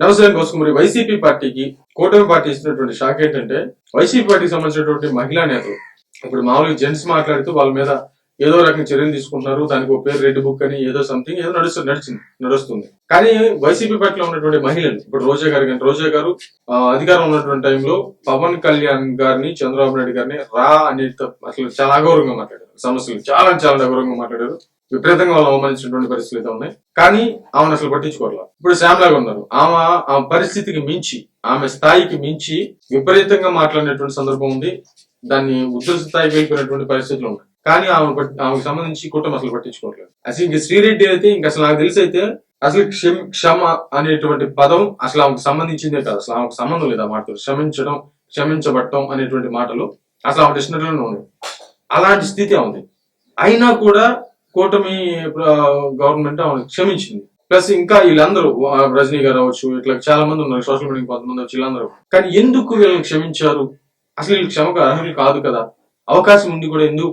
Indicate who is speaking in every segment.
Speaker 1: నమస్తే కోసం మరి వైసీపీ పార్టీకి కూటమి పార్టీ ఇస్తున్నటువంటి షాక్ ఏంటంటే వైసీపీ పార్టీకి సంబంధించినటువంటి మహిళా నేతలు ఇప్పుడు మామూలుగా జెంట్స్ మాట్లాడుతూ వాళ్ళ మీద ఏదో రకం చర్యలు తీసుకుంటున్నారు. దానికి ఒక పేరు రెడ్ బుక్ అని ఏదో సంథింగ్ ఏదో నడుస్తుంది నడిచింది నడుస్తుంది. కానీ వైసీపీ పార్టీలో ఉన్నటువంటి మహిళలు ఇప్పుడు రోజా గారు కానీ రోజా గారు ఆ, అధికారం ఉన్నటువంటి టైంలో పవన్ కళ్యాణ్ గారిని చంద్రబాబు నాయుడు గారిని రా అని అసలు చాలా అగౌరవంగా మాట్లాడారు. సమస్యలు చాలా చాలా అగౌరవంగా మాట్లాడారు. విపరీతంగా వాళ్ళు అవమానించినటువంటి పరిస్థితులు అయితే ఉన్నాయి. కానీ ఆమెను అసలు పట్టించుకోవాలి ఇప్పుడు శ్యామ్లాగా ఉన్నారు. ఆమె ఆ పరిస్థితికి మించి ఆమె స్థాయికి మించి విపరీతంగా మాట్లాడినటువంటి సందర్భం ఉంది. దాన్ని ఉద్ధృత స్థాయికి వెళ్ళిపోయినటువంటి పరిస్థితులు ఉన్నాయి. కానీ ఆమె ఆమెకు సంబంధించి కుటుంబం అసలు పట్టించుకోవట్లేదు. అసలు ఇంక శ్రీరెడ్డి అయితే ఇంక అసలు నాకు తెలిసి అయితే అసలు క్షమ క్షమ అనేటువంటి పదం అసలు ఆమెకు సంబంధించిందే కాదు. అసలు ఆమెకు సంబంధం లేదు ఆ మాటలు క్షమించడం క్షమించబట్టం అనేటువంటి మాటలు అసలు ఆమె డిక్షనరీలోనే ఉన్నాయి అలాంటి స్థితి ఉంది అయినా కూడా కూటమి గవర్నమెంట్ ఆమెను క్షమించింది. ప్లస్ ఇంకా వీళ్ళందరూ రజనీ గారు అవ్వచ్చు ఇట్లా చాలా మంది ఉన్నారు. సోషల్ మీడియా కొంతమంది వచ్చి వీళ్ళందరూ. కానీ ఎందుకు వీళ్ళని క్షమించారు? అసలు వీళ్ళు క్షమకు అర్హులు కాదు కదా. అవకాశం ఉంది కూడా ఎందుకు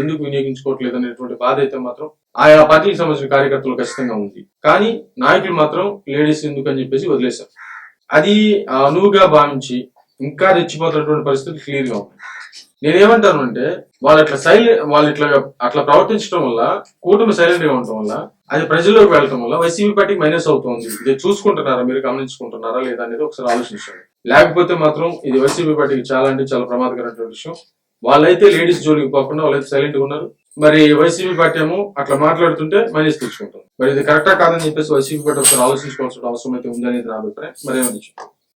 Speaker 1: ఎందుకు వినియోగించుకోవట్లేదు అనేటువంటి బాధ అయితే మాత్రం ఆయా పార్టీకి సంబంధించిన కార్యకర్తలు ఖచ్చితంగా ఉంది. కానీ నాయకులు మాత్రం లేడీస్ ఎందుకు అని చెప్పేసి వదిలేశారు. అది అనువుగా భావించి ఇంకా రెచ్చిపోతున్నటువంటి పరిస్థితులు క్లియర్గా ఉన్నాయి నేనేమంటాను అంటే వాళ్ళు అట్లా సైలెంట్ వాళ్ళు ఇట్లా అట్లా ప్రవర్తించడం వల్ల కూటమి సైలెంట్గా ఉండటం వల్ల అది ప్రజల్లోకి వెళ్ళటం వల్ల వైసీపీ పార్టీ మైనస్ అవుతుంది. ఇది చూసుకుంటున్నారా మీరు గమనించుకుంటున్నారా లేదా అనేది ఒకసారి ఆలోచించండి. లేకపోతే మాత్రం ఇది వైసీపీ పార్టీకి చాలా అంటే చాలా ప్రమాదకరమైనటువంటి విషయం. వాళ్ళైతే లేడీస్ జోలికి పోకుండా వాళ్ళైతే సైలెంట్ ఉన్నారు. మరి వైసీపీ పార్టీ ఏమో అట్లా మాట్లాడుతుంటే మైనస్ తెచ్చుకుంటాం మరి ఇది కరెక్టా కాదని చెప్పేసి వైసీపీ పార్టీ ఒకసారి ఆలోచించుకోవాల్సిన అవసరం అయితే ఉందనేది నా అభిప్రాయం. మరి ఏమని